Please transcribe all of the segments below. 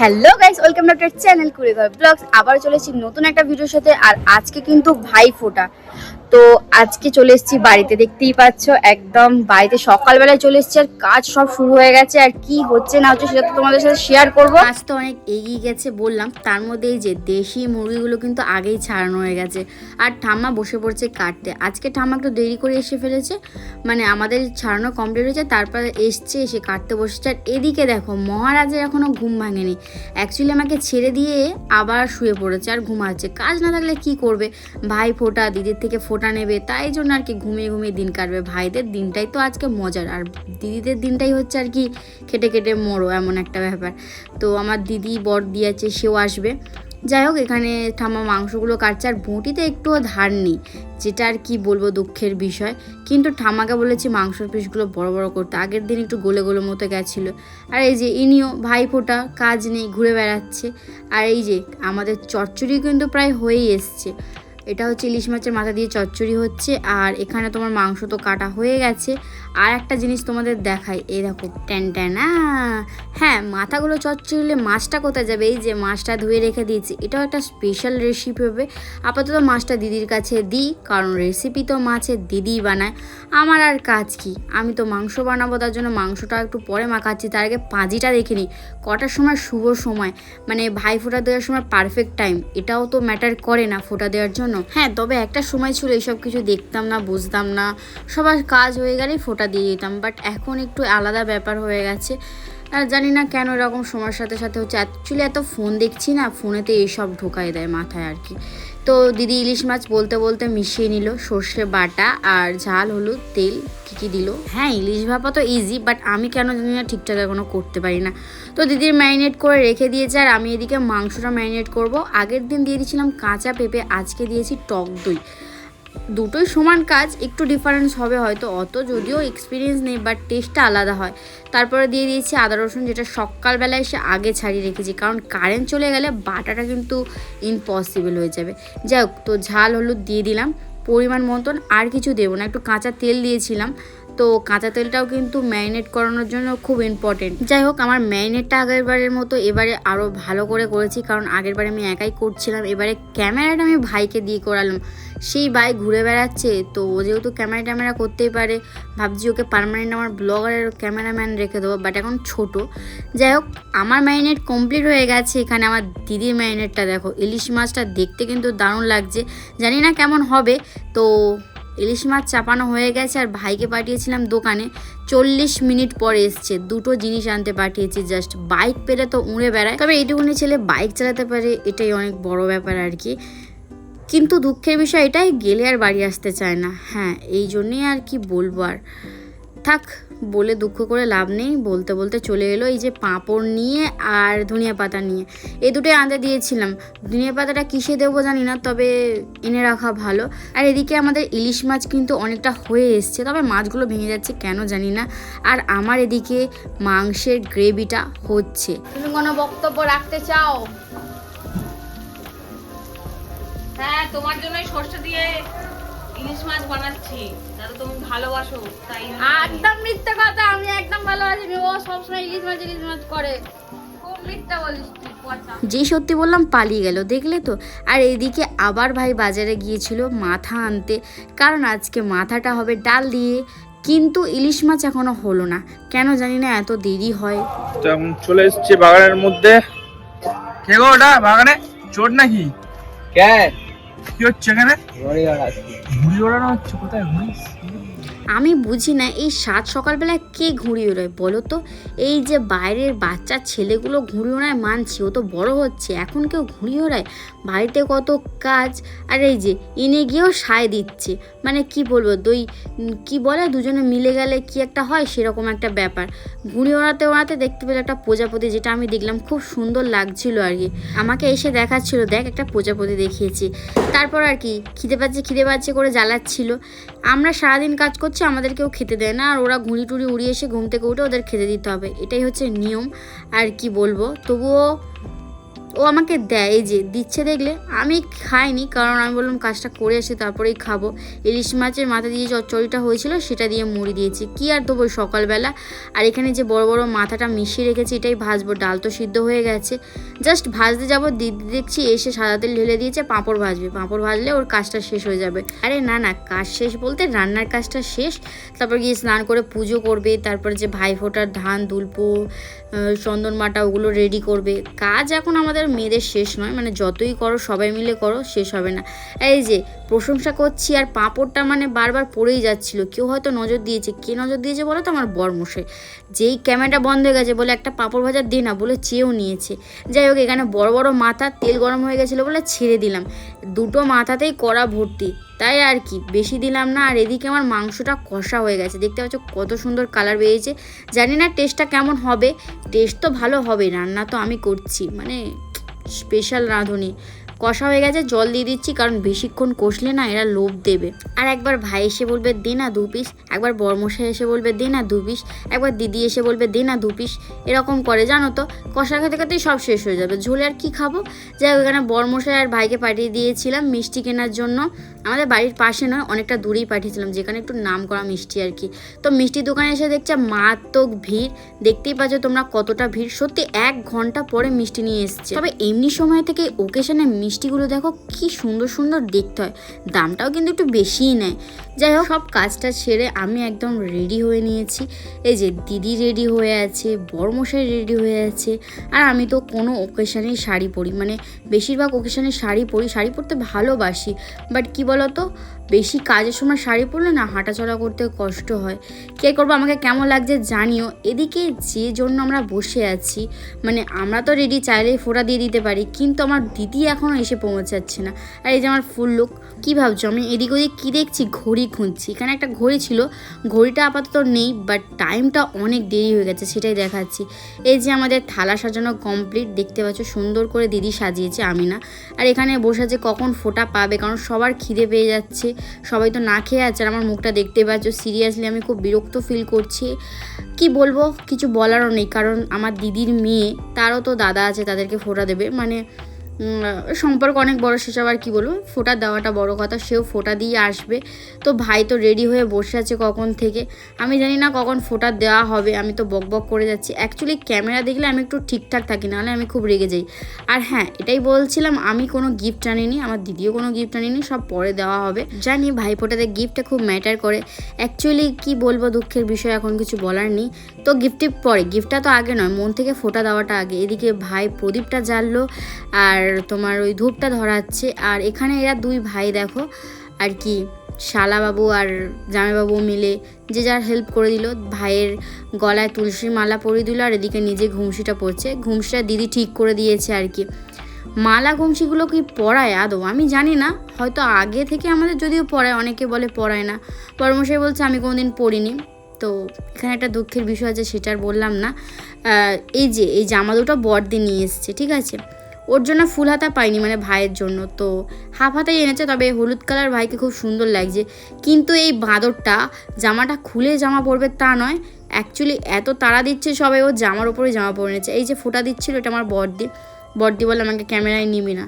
Hello guys welcome to channel Kurighor blogs আবার চলেছি নতুন একটা ভিডিওর সাথে, আর আজকে কিন্তু ভাই ফোটা তো আজকে চলে এসেছি বাড়িতে, দেখতেই পাচ্ছ, একদম বাড়িতে সকালবেলায় চলে এসেছি আর কাজ সব শুরু হয়ে গেছে। আর কি হচ্ছে না হচ্ছে সেটা তো তোমাদের সাথে শেয়ার করব। কাজ তো অনেক এগিয়ে গেছে বললাম, তার মধ্যে এই যে দেশি মুরগিগুলো কিন্তু আগেই ছাড়ানো হয়ে গেছে। আর ঠাম্মা বসে পড়ছে কাটতে। আজকে ঠাম্মা একটু দেরি করে এসে ফেলেছে মানে আমাদের ছাড়ানো কমপ্লিট হয়েছে, তারপরে এসছে, এসে কাটতে বসেছে। আর এদিকে দেখো, মহারাজের এখনও ঘুম ভাঙেনি। অ্যাকচুয়ালি আমাকে ছেড়ে দিয়ে আবার শুয়ে পড়েছে আর ঘুমাচ্ছে। কাজ না থাকলে কি করবে? ভাই ফোটা, দিদির থেকে ফোটা নেবে। তাই জন্য আর কি ঘুমিয়ে ঘুমিয়ে দিন কাটবে। ভাইদের দিনটাই তো আজকে মজার। আর দিদিদের দিনটাই হচ্ছে আর কি খেটে খেটে মরো, এমন একটা ব্যাপার। তো আমার দিদি বর দিয়েছে, সেও আসবে। যাই হোক, এখানে ঠাম্মা মাংসগুলো কাটছে। আর বঁটিতে একটুও ধার নেই, যেটা আর কি বলব দুঃখের বিষয়। কিন্তু ঠাম্মাকে বলেছি মাংসর পিসগুলো বড় বড় করতে। আগের দিন একটু গোলে গোলে মতো গেছিল। আর এই যে ইনিও, ভাই ফোটা, কাজ নেই, ঘুরে বেড়াচ্ছে। আর এই যে আমাদের চচ্চড়ি কিন্তু প্রায় হয়েই এসছে। এটা হচ্ছে ইলিশ মাছের মাথা দিয়ে চচ্চড়ি হচ্ছে, আর এখানে তোমার মাংস তো কাটা হয়ে গেছে। আর একটা জিনিস তোমাদের দেখাই, এই দেখো, ট্যান ট্যানা হ্যাঁ মাথাগুলো চচ্চড়ি হলে মাছটা কোথায় যাবে? এই যে মাছটা ধুয়ে রেখে দিয়েছি, এটাও একটা স্পেশাল রেসিপি হবে। আপাতত মাছটা দিদির কাছে দিই, কারণ রেসিপি তো মাছের দিদিই বানায়। আমার আর কাজ কি? আমি তো মাংস বানাবো, তার জন্য মাংসটা একটু পরে মাখাচ্ছি, তার আগে পাঁজিটা দেখে নিই, কটার সময় শুভ সময়? মানে ভাই ফোঁটা দেওয়ার সময় পারফেক্ট টাইম এটাও তো ম্যাটার করে না ফোঁটা দেওয়ার জন্য। হ্যাঁ তবে একটা সময় ছিল, এইসব কিছু দেখতাম না, বুঝতাম না, সবার কাজ হয়ে গেলেই ফোঁটা দিয়ে দিতাম বাট এখন একটু আলাদা ব্যাপার হয়ে গেছে। আর জানি না কেন এরকম সময়ের সাথে সাথে হচ্ছে অ্যাকচুয়ালি এত ফোন দেখছি না ফোনেতে এইসব ঢোকাই দেয় মাথায় আর কি। তো দিদি ইলিশ মাছ বলতে বলতে মিশিয়ে নিল, সর্ষে বাটা আর ঝাল, হলুদ, তেল, কী কী দিল। হ্যাঁ ইলিশ ভাপা তো ইজি বাট আমি কেন জানি না ঠিকঠাক এখনও করতে পারি না। তো দিদির ম্যারিনেট করে রেখে দিয়েছে, আর আমি এদিকে মাংসটা ম্যারিনেট করব। আগের দিন দিয়ে দিয়েছিলাম কাঁচা পেঁপে, আজকে দিয়েছি টক দই। দুটোই সমান কাজ, একটু ডিফারেন্স হবে হয়তো অত, যদিও এক্সপিরিয়েন্স নেই বাট টেস্টটা আলাদা হয়। তারপরে দিয়ে দিয়েছি আদা রসুন, যেটা সকালবেলায় এসে আগে ছাড়িয়ে রেখেছি, কারণ কারেন্ট চলে গেলে বাটাটা কিন্তু ইম্পসিবল হয়ে যাবে। যাই হোক, তো ঝাল, হলুদ দিয়ে দিলাম, পরিমাণ মতন আর কিছু দেবো না, একটু কাঁচা তেল দিয়েছিলাম তো কাঁচা তেলটাও কিন্তু ম্যারিনেট করানোর জন্য খুব ইম্পর্টেন্ট যাই হোক, আমার ম্যারিনেটটা আগের বারের মতো এবারে আরও ভালো করে করেছি, কারণ আগের বারে আমি একাই করছিলাম। এবারে ক্যামেরাটা আমি ভাইকে দিয়ে করালাম। সেই ভাই ঘুরে বেড়াচ্ছে, তো ও যেহেতু ক্যামেরা ট্যামেরা করতেই পারে, ভাবছি ওকে পারমানেন্ট আমার ব্লগারের ক্যামেরাম্যান রেখে দেবো বাট এখন ছোট। যাই হোক, আমার ম্যারিনেট কমপ্লিট হয়ে গেছে। এখানে আমার দিদির ম্যারিনেটটা দেখো, ইলিশ মাছটা দেখতে কিন্তু দারুণ লাগছে। জানি না কেমন হবে, তো ইলিশ মাছ চাপানো হয়ে গেছে আর ভাইকে পাঠিয়েছিলাম দোকানে। চল্লিশ মিনিট পরে এসছে। দুটো জিনিস আনতে পাঠিয়েছি জাস্ট বাইক পেলে তো উড়ে বেড়ায়। তবে এইটুকুনি ছেলে বাইক চালাতে পারে, এটাই অনেক বড় ব্যাপার আর কি। কিন্তু দুঃখের বিষয় এটাই, গেলে আর বাড়ি আসতে চায় না। হ্যাঁ এই জন্যেই আর কি বলব আর। থাক বলে দুঃখ করে লাভ নেই। বলতে বলতে চলে এলো এই যে পাঁপড় নিয়ে আর ধনিয়া পাতা নিয়ে। এই দুটোই আনতে দিয়েছিলাম। ধনিয়া পাতাটা কিসে দেবো জানি না, তবে এনে রাখা ভালো। আর এদিকে আমাদের ইলিশ মাছ কিন্তু অনেকটা হয়ে এসছে, তবে মাছগুলো ভেঙে যাচ্ছে কেন জানি না। আর আমার এদিকে মাংসের গ্রেভিটা হচ্ছে। তুমি কোনো বক্তব্য রাখতে চাও? হ্যাঁ তোমার জন্যই সর্ষে দিয়ে ইলিশ মাছ বানাচ্ছি। ভালোবাসো তাই একদম মিথ্যে কথা আমি একদম ভালো আছি ও সবসময় ইলিশ মাছ ইলিশ মাছ করে। যেই সত্যি বললাম পালিয়ে গেল দেখলে তো? আর এদিকে আবার ভাই বাজারে গিয়েছিল মাথা আনতে কারণ আজকে মাথাটা হবে ডাল দিয়ে কিন্তু ইলিশ মাছ এখনও হলো না। কেন জানি না এত দেরি হয়। চলে এসছে বাগানের মধ্যে। কে গো ওটা বাগানে? চোর নাকি? কে? কি হচ্ছে এখানে ঘড়ি আসছি ঘুড়ি ওড়ানো হচ্ছে কোথায় ঘুড়ি আমি বুঝি না এই সাত সকালবেলায় কে ঘুড়ি ওড়ায়, বলো তো? এই যে বাইরের বাচ্চা ছেলেগুলো ঘুড়ি ওড়ায় মানছি, ও তো বড় হচ্ছে, এখন কেউ ঘুড়ি ওড়ায়? বাড়িতে কত কাজ, আর এই যে এনে গিয়েও সায় দিচ্ছে মানে কি বলব, দুই কি বলে, দুজনে মিলে গেলে কি একটা হয় সেরকম একটা ব্যাপার। ঘুড়ি ওড়াতে ওড়াতে দেখতে পেলে একটা প্রজাপতি যেটা আমি দেখলাম, খুব সুন্দর লাগছিল আর কি। আমাকে এসে দেখাচ্ছিল, দেখ একটা প্রজাপতি দেখিয়েছি। তারপর আর কি, খিদে পাচ্ছে খিদে পাচ্ছে করে জ্বালাচ্ছিল। আমরা সারাদিন কাজ করছি আমাদের কেউ খেতে দেয় না। আর ওরা ঘুড়ি টুড়ি উড়িয়ে এসে ঘুম থেকে উঠে ওদের খেতে দিতে হবে। এটাই হচ্ছে নিয়ম। আর কি বলব? তবুও ও আমাকে দেয় যে দিচ্ছে দেখলে, আমি খাইনি, কারণ আমি বললাম কাজটা করে আসি, তারপরেই খাব। ইলিশ মাছের মাথা দিয়ে চচ্চড়িটা হয়েছিল, সেটা দিয়ে মুড়ি দিয়েছি। কি আর দেবো সকালবেলা? আর এখানে যে বড় বড় মাথাটা মিশিয়ে রেখেছি, এটাই ভাজবো। ডাল তো সিদ্ধ হয়ে গেছে। জাস্ট ভাজতে যাব, দিদি দেখছি এসে সাদা তেল ঢেলে দিয়েছে, পাঁপড় ভাজবে। পাঁপড় ভাজলে ওর কাজটা শেষ হয়ে যাবে। আরে না না, কাজ শেষ বলতে রান্নার কাজটা শেষ। তারপর গিয়ে স্নান করে পুজো করবে, তারপর যে ভাই ফোটার ধান, দুলপো চন্দন মাটা, ওগুলো রেডি করবে। কাজ এখন আমাদের মেয়েদের শেষ নয়। মানে যতই করো, সবাই মিলে করো, শেষ হবে না। এই যে, প্রশংসা করছি আর পাঁপড়টা মানে বারবার পড়েই যাচ্ছিল। কেউ হয়তো নজর দিয়েছে। কে নজর দিয়েছে বলো তো? আমার বরমশাই। যেই ক্যামেরাটা বন্ধ হয়ে গেছে বলে একটা পাঁপড় ভাজা দে না বলে চেয়েও নিয়েছে। যাই হোক, এখানে বড় বড় মাথা, তেল গরম হয়ে গেছিল বলে ছেড়ে দিলাম। দুটো মাথাতেই কড়া ভর্তি। তাই আর কি, বেশি দিলাম না। আর এদিকে আমার মাংসটা কষা হয়ে গেছে। দেখতে পাচ্ছ কত সুন্দর কালার বেরিয়েছে। জানি না টেস্টটা কেমন হবে। টেস্ট তো ভালো হবে, রান্না তো আমি করছি। মানে স্পেশাল রাঁধুনি। কষা হয়ে গেছে, জল দিয়ে দিচ্ছি, কারণ বেশিক্ষণ কষলে না এরা লোভ দেবে। আর একবার ভাই এসে বলবে, দে না দু পিস। একবার বর্মশাই এসে বলবে, দে না দু পিস। একবার দিদি এসে বলবে, দে না দু পিস। এরকম করে, জানো তো? কষা খেতে খেতেই সব শেষ হয়ে যাবে। ঝোলে আর কি খাব? যাই এখানে বর্মশাই আর ভাইকে পাঠিয়ে দিয়েছিলাম মিষ্টি কেনার জন্য। আমাদের বাড়ির পাশে নয়, অনেকটা দূরেই পাঠিয়েছিলাম, যেখানে একটু নাম করা মিষ্টি আর কি। তো মিষ্টি দোকানে এসে দেখছে মারাত্মক ভিড়। দেখতেই পাচ্ছ তোমরা কতটা ভিড়। সত্যি এক ঘণ্টা পরে মিষ্টি নিয়ে এসছে। তবে এমনি সময় থেকে ওকেশনে মিষ্টিগুলো দেখো কি সুন্দর সুন্দর দেখতে হয়। দামটাও কিন্তু একটু বেশিই নেয়। যাই হোক, সব কাজটা সেরে আমি একদম রেডি হয়ে নিয়েছি। এই যে দিদি রেডি হয়ে আছে বড়মশাই রেডি হয়ে আছে, আর আমি তো কোনো ওকেশানেই শাড়ি পরি মানে বেশিরভাগ ওকেশনে শাড়ি পরি। শাড়ি পরতে ভালোবাসি বাট কি বলো তো বেশি কাজের সময় শাড়ি পরলে না হাঁটাচলা করতে কষ্ট হয়। কে করব? আমাকে কেমন লাগছে জানিও। এদিকে যে জন্য আমরা বসে আছি মানে আমরা তো রেডি চাইলেই ফোটা দিয়ে দিতে পারি, কিন্তু আমার দিদি এখনও এসে পৌঁছাচ্ছে না। আর এই যে আমার ফুল লুক কী ভাবছ? আমি এদিক ওদিক কী দেখছি? ঘড়ি খুঁজছি। এখানে একটা ঘড়ি ছিল। ঘড়িটা আপাতত নেই বাট টাইমটা অনেক দেরি হয়ে গেছে, সেটাই দেখাচ্ছি। এই যে আমাদের থালা সাজানো কমপ্লিট দেখতে পাচ্ছ, সুন্দর করে দিদি সাজিয়েছে আমি না আর এখানে বসে আছে, কখন ফোটা পাবে? কারণ সবার খিদে পেয়ে যাচ্ছে। সবাই তো না খেয়ে আছে, আর আমার মুখটা দেখতে পাচ্ছ সিরিয়াসলি আমি খুব বিরক্ত ফিল করছি। কি বলব? কিছু বলারও নেই, কারণ আমার দিদির মেয়ে, তারও তো দাদা আছে, তাদেরকে ফোটা দেবে। মানে সম্পর্ক অনেক বড়, সেসব আর কি বলব? ফোটা দেওয়াটা বড় কথা, সেও ফোটা দিয়ে আসবে। তো ভাই তো রেডি হয়ে বসে আছে কখন থেকে? আমি জানি না কখন ফোটা দেওয়া হবে, আমি তো বক বক করে যাচ্ছি। অ্যাকচুয়ালি ক্যামেরা দেখলে আমি একটু ঠিকঠাক থাকি, নাহলে আমি খুব রেগে যাই। আর হ্যাঁ এটাই বলছিলাম, আমি কোনো গিফট আনিনি, আমার দিদিও কোনো গিফট আনিনি, সব পরে দেওয়া হবে। জানি ভাই ফোটাতে গিফটটা খুব ম্যাটার করে। অ্যাকচুয়ালি কি বলব দুঃখের বিষয়, এখন কিছু বলার নেই। তো গিফটটি পরে গিফটটা তো আগে নয়, মন থেকে ফোটা দেওয়াটা আগে। এদিকে ভাই প্রদীপটা জ্বাললো, আর তোমার ওই ধূপটা ধরাচ্ছে। আর এখানে এরা দুই ভাই দেখো, আর কি, শালাবাবু আর জামাইবাবু মিলে যে যার হেল্প করে দিল। ভাইয়ের গলায় তুলসীর মালা পরিয়ে দিল আর এদিকে নিজে ঘুমসিটা পড়ছে। ঘুমসিটা দিদি ঠিক করে দিয়েছে আর কি। মালা ঘুমসিগুলো কি পড়ায় আদৌ? আমি জানি না। হয়তো আগে থেকে আমাদের যদিও পড়ায়, অনেকে বলে পড়ায় না। পরমশাই বলছে, আমি কোনোদিন পড়িনি। তো এখানে একটা দুঃখের বিষয় আছে, সেটা আর বললাম না। এই যে, এই জামা দুটো বড়দি নিয়ে এসছে, ঠিক আছে? ওর জন্য ফুল হাতা পাইনি মানে ভাইয়ের জন্য। তো হাফ হাতাই এনেছে, তবে হলুদ কালার ভাইকে খুব সুন্দর লাগছে। কিন্তু এই বাঁদরটা, জামাটা খুলে জামা পরবে তা নয় অ্যাকচুয়ালি এত তাড়া দিচ্ছে সবাই ও জামার ওপরে জামা পরে নিয়েছে। এই যে ফোটা দিচ্ছিল, এটা আমার বড়দি। বড়দি বলে আমাকে ক্যামেরায় নিবি না।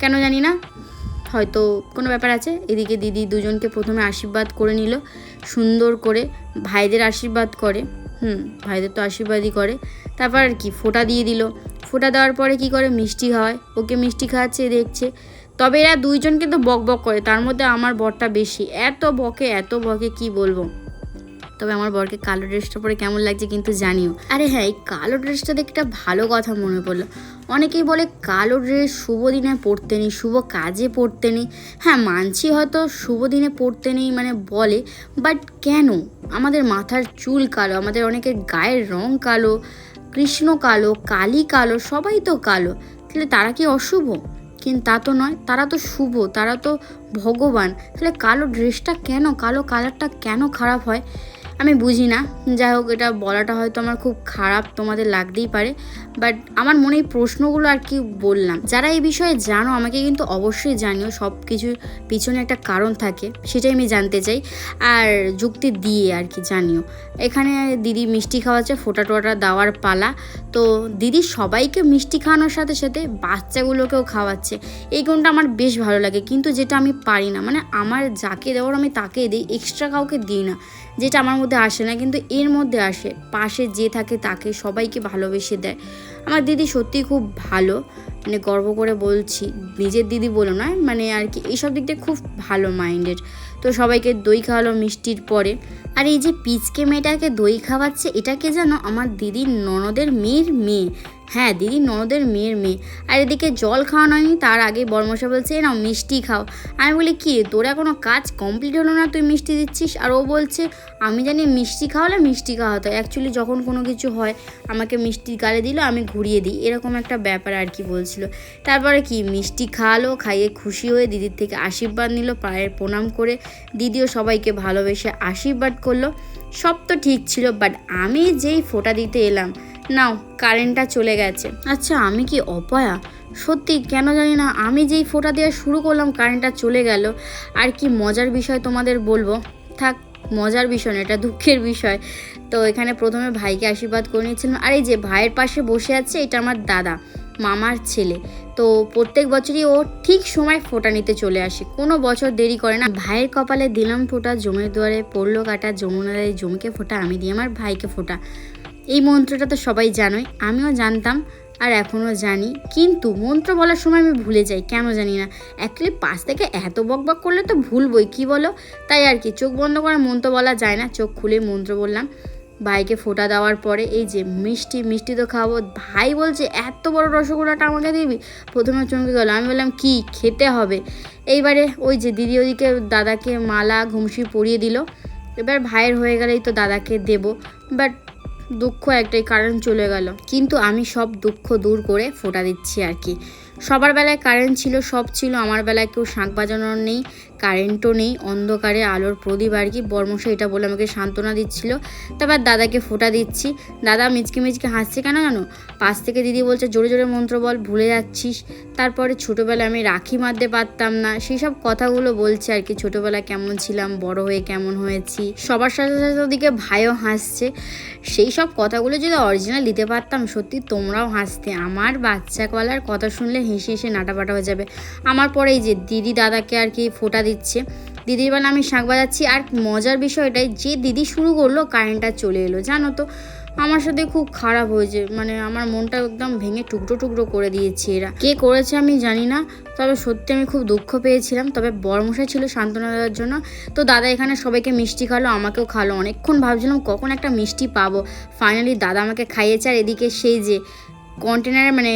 কেন জানি না, হয়তো কোনো ব্যাপার আছে। এদিকে দিদি দুজনকে প্রথমে আশীর্বাদ করে নিল, সুন্দর করে ভাইদের আশীর্বাদ করে। হুম, ভাইদের তো আশীর্বাদই করে। তারপর আর কি, ফোঁটা দিয়ে দিল। ফোঁটা দেওয়ার পরে কি করে মিষ্টি হয়? ওকে মিষ্টি খাওয়াচ্ছে, দেখছে। তবে এরা দুইজন কিন্তু বক বক করে, তার মধ্যে আমার বরটা বেশি। এত বকে এত বকে, কি বলব? তবে আমার বরকে কালো ড্রেসটা পরে কেমন লাগছে কিন্তু জানিও। আরে হ্যাঁ এই কালো ড্রেসটা দেখে একটা ভালো কথা মনে পড়ল। অনেকেই বলে কালো ড্রেস শুভ দিনে পরতে নেই, শুভ কাজে পরতে নেই। হ্যাঁ মানছি হয়তো শুভ দিনে পরতে নেই মানে বলে বাট কেন? আমাদের মাথার চুল কালো, আমাদের অনেকের গায়ের রং কালো কৃষ্ণ কালো, কালী কালো, সবাই তো কালো। তাহলে তারা কি অশুভ? কিন্তু তা তো নয়, তারা তো শুভ, তারা তো ভগবান। তাহলে কালো ড্রেসটা কেন? কালো কালারটা কেন খারাপ হয়? আমি বুঝি না। যাই হোক, এটা বলাটা হয়তো আমার খুব খারাপ তোমাদের লাগতেই পারে। বাট আমার মনে এই প্রশ্নগুলো আর কি বললাম। যারা এই বিষয়ে জানো, আমাকে কিন্তু অবশ্যই জানিও সব কিছুর পিছনে একটা কারণ থাকে, সেটাই আমি জানতে চাই। আর যুক্তি দিয়ে আর কি জানিও। এখানে দিদি মিষ্টি খাওয়াচ্ছে, ফোটা টোটা দেওয়ার পালা। তো দিদি সবাইকে মিষ্টি খাওয়ানোর সাথে সাথে বাচ্চাগুলোকেও খাওয়াচ্ছে। এই গুণটা আমার বেশ ভালো লাগে। কিন্তু যেটা আমি পারি না মানে আমার যাকে দেওয়ার আমি তাকে দিই এক্সট্রা কাউকে দিই না। যেটা আমার মধ্যে আসে না, কিন্তু এর মধ্যে আসে। পাশে যে থাকে তাকে সবাইকে ভালোবেসে দেয়। আমার দিদি সত্যি খুব ভালো মানে গর্ব করে বলছি, নিজের দিদি বলো না মানে আর কি এইসব দিক দিয়ে খুব ভালো মাইন্ডেড। তো সবাইকে দই খাওয়ালো মিষ্টির পরে। আর এই যে পিচকে মেয়েটাকে দই খাওয়াচ্ছে এটাকে যেন আমার দিদির ননদের মেয়ের মেয়ে। হ্যাঁ দিদি ননদের মেয়ের মেয়ে। আর এদিকে জল খাওয়ানো হয়নি, তার আগে বর্মশা বলছে, "এ নাও মিষ্টি খাও। আমি বলি, কি তোর এখনও কাজ কমপ্লিট হলো না? তুই মিষ্টি দিচ্ছিস? আর ও বলছে, আমি জানি মিষ্টি খাওয়ালে মিষ্টি খাওয়াতে হয় অ্যাকচুয়ালি যখন কোনো কিছু হয়, আমাকে মিষ্টি গালে দিল, আমি ঘুরিয়ে দিই। এরকম একটা ব্যাপার আর কি বলছিল। তারপরে কি, মিষ্টি খাওয়ালো, খাইয়ে খুশি হয়ে দিদির থেকে আশীর্বাদ নিল, পায়ের প্রণাম করে দিদিও সবাইকে ভালোবেসে আশীর্বাদ করল। সব তো ঠিক ছিল বাট আমি যেই ফোঁটা দিতে এলাম নাও কারেন্টটা চলে গেছে। আচ্ছা আমি কি অপয়া? সত্যি, কেন জানি না, আমি যেই ফোঁটা দেওয়া শুরু করলাম কারেন্টটা চলে গেল। আর কি মজার বিষয় তোমাদের বলব? থাক, মজার বিষয় না এটা দুঃখের বিষয়। তো এখানে প্রথমে ভাইকে আশীর্বাদ করে নিয়েছিলাম। আর এই যে ভাইয়ের পাশে বসে আছে, এটা আমার দাদা, মামার ছেলে। তো প্রত্যেক বছরই ও ঠিক সময় ফোঁটা নিতে চলে আসে। কোনো বছর দেরি করে না। ভাইয়ের কপালে দিলাম ফোঁটা, জমের দুয়ারে পড়ল কাটা, যমুনার জমিকে ফোঁটা, আমি দিই আমার ভাইকে ফোঁটা। এই মন্ত্রটা তো সবাই জানোই, আমিও জানতাম আর এখনও জানি। কিন্তু মন্ত্র বলার সময় আমি ভুলে যাই, কেন জানি না? অ্যাকচুয়ালি পাশ থেকে এত বক বক করলে তো ভুলবই, কি বলো? তাই আর কি, চোখ বন্ধ করে মন্ত্র বলা যায় না, চোখ খুলে মন্ত্র বললাম। ভাইকে ফোটা দেওয়ার পরে এই যে মিষ্টি মিষ্টি তো খাব, ভাই বলছে, এত বড় রসগোল্লাটা আমাকে দিবি? প্রথমে চমকে গেল, আমি বললাম, কি, খেতে হবে? এইবারে ওই যে দিদি ওদিকে দাদাকে মালা, ঘুমসি পরিয়ে দিল। এবার ভাইয়ের হয়ে গেলেই তো দাদাকে দেবো। বাট দুঃখ একটাই কারেন্ট চলে গেল। কিন্তু আমি সব দুঃখ দূর করে ফোটা দিচ্ছি আর কি। সবার বেলায় কারেন্ট ছিল, সব ছিল, আমার বেলায় কেউ শাঁখ বাজানোর নেই কারেন্টও নেই, অন্ধকারে আলোর প্রদীপ আর কি। বর্মশা এটা বলে আমাকে সান্ত্বনা দিচ্ছিল। তারপর দাদাকে ফোটা দিচ্ছি। দাদা মিচকে মিচকে হাসছে কেন জানো? পাশ থেকে দিদি বলছে, জোরে জোরে মন্ত্র বল, ভুলে যাচ্ছিস। তারপরে ছোটোবেলায় আমি রাখি মারতে পারতাম না। সেই সব কথাগুলো বলছে আর কি, ছোটোবেলায় কেমন ছিলাম, বড় হয়ে কেমন হয়েছি? সবার সাথে সাথে ওদিকে ভাইও হাসছে। সেই সব কথাগুলো যদি অরিজিনাল দিতে পারতাম, সত্যি তোমরাও হাসতে। আমার বাচ্চা কলার কথা শুনলে হেসে হেসে নাটাপাটা হয়ে যাবে। আমার পরে এই যে দিদি দাদাকে আর কি ফোটা দিচ্ছে দিদির বেলা আমি শাঁখ বাজাচ্ছি আর মজার বিষয় এটাই যে দিদি শুরু করল কারেন্টটা চলে এলো, জানো তো? আমার সাথে খুব খারাপ হয়েছে মানে আমার মনটা একদম ভেঙে টুকরো টুকরো করে দিয়েছে এরা। কে করেছে আমি জানি না, তবে সত্যি আমি খুব দুঃখ পেয়েছিলাম। তবে বড়মশাই ছিল সান্ত্বনা দেওয়ার জন্য। তো দাদা এখানে সবাইকে মিষ্টি খালো, আমাকেও খালো। অনেকক্ষণ ভাবছিলাম কখন একটা মিষ্টি পাবো। ফাইনালি দাদা আমাকে খাইয়েছে আর এদিকে সেই যে কন্টেনারে মানে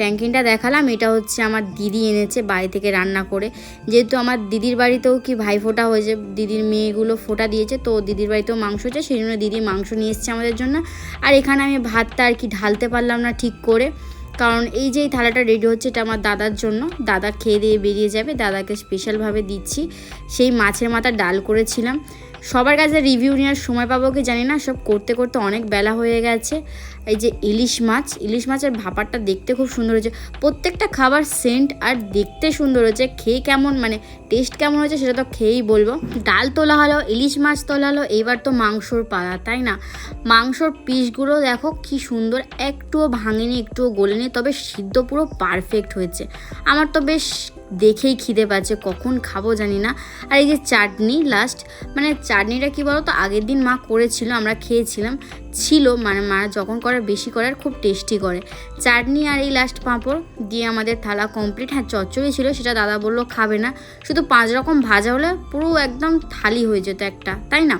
ট্যাঙ্কিনটা দেখালাম। এটা হচ্ছে আমার দিদি এনেছে বাড়ি থেকে রান্না করে। যেহেতু আমার দিদির বাড়িতেও কি ভাই ফোটা হয়েছে, দিদির মেয়েগুলো ফোটা দিয়েছে, তো দিদির বাড়িতেও মাংস হয়েছে সেই জন্য দিদি মাংস নিয়ে এসছে আমাদের জন্য। আর এখানে আমি ভাতটা আর কি ঢালতে পারলাম না ঠিক করে। কারণ এই যে থালাটা রেডি হচ্ছে, এটা আমার দাদার জন্য। দাদা খেয়ে দিয়ে বেরিয়ে যাবে, দাদাকে স্পেশালভাবে দিচ্ছি। সেই মাছের মাথা ডাল করেছিলাম। সবার কাছে রিভিউ নেওয়ার সময় পাবো কি জানি না, সব করতে করতে অনেক বেলা হয়ে গেছে। এই যে ইলিশ মাছ, ইলিশ মাছের ভাপারটা দেখতে খুব সুন্দর হয়েছে। প্রত্যেকটা খাবার সেন্ট আর দেখতে সুন্দর হয়েছে। খেয়ে কেমন মানে টেস্ট কেমন হয়েছে সেটা তো খেয়েই বলব। ডাল তোলা হলো, ইলিশ মাছ তোলা হলো, এইবার তো মাংসর পালা, তাই না? মাংসর পিসগুলো দেখো কি সুন্দর, একটুও ভাঙেনি, একটুও গলেনি, তবে সিদ্ধ পুরো পারফেক্ট হয়েছে। আমার তো বেশ দেখেই খিদে পাচ্ছে, কখন খাব জানি না। আর এই যে চাটনি লাস্ট মানে চাটনিটা কি বলো তো আগের দিন মা করেছিল, আমরা খেয়েছিলাম। ছিল মানে মা যখন করে বেশি করার খুব টেস্টি করে। চাটনি আর এই লাস্ট পাঁপড় দিয়ে আমাদের থালা কমপ্লিট হ্যাঁ চচ্চড়ি ছিল, সেটা দাদা বলল খাবে না। শুধু পাঁচ রকম ভাজা হলে পুরো একদম থালি হয়ে যেত একটা, তাই না?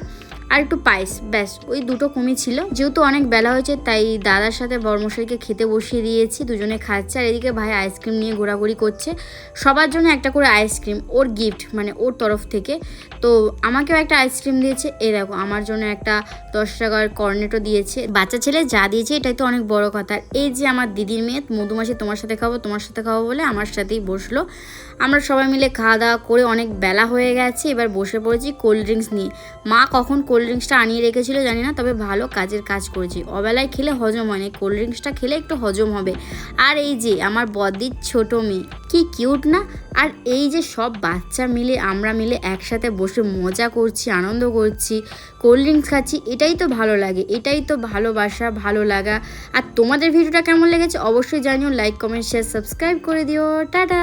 আর একটু পায়েস, ব্যাস। ওই দুটো কমই ছিল। যেহেতু অনেক বেলা হয়েছে, তাই দাদার সাথে বর্মশাইকে খেতে বসিয়ে দিয়েছি, দুজনে খাচ্ছে। আর এদিকে ভাই আইসক্রিম নিয়ে ঘোরাঘুরি করছে। সবার জন্য একটা করে আইসক্রিম, ওর গিফট মানে ওর তরফ থেকে। তো আমাকেও একটা আইসক্রিম দিয়েছে। এ দেখো, আমার জন্য একটা দশ টাকার কর্নেটো দিয়েছে। বাচ্চা ছেলে যা দিয়েছে, এটাই তো অনেক বড় কথা। এই যে আমার দিদির মেয়ে মধুমাসি তোমার সাথে খাব, তোমার সাথে খাব বলে আমার সাথেই বসল। আমরা সবাই মিলে খাওয়া দাওয়া করে অনেক বেলা হয়ে গেছে, এবার বসে পড়েছি কোল্ড ড্রিঙ্কস নিয়ে। মা কখন কোল্ড ড্রিঙ্কসটা আনিয়ে রেখেছিল জানি না, তবে ভালো কাজের কাজ করেছি। অবেলায় খেলে হজম হয় না কোল্ড ড্রিঙ্কসটা খেলে একটু হজম হবে। আর এই যে আমার বদির ছোট মেয়ে, কি কিউট না? আর এই যে সব বাচ্চা মিলে, আমরা মিলে একসাথে বসে মজা করছি, আনন্দ করছি কোল্ড ড্রিঙ্কস খাচ্ছি, এটাই তো ভালো লাগে, এটাই তো ভালোবাসা, ভালো লাগা। আর তোমাদের ভিডিওটা কেমন লেগেছে অবশ্যই জানিও লাইক কমেন্ট শেয়ার সাবস্ক্রাইব করে দিও। টাটা!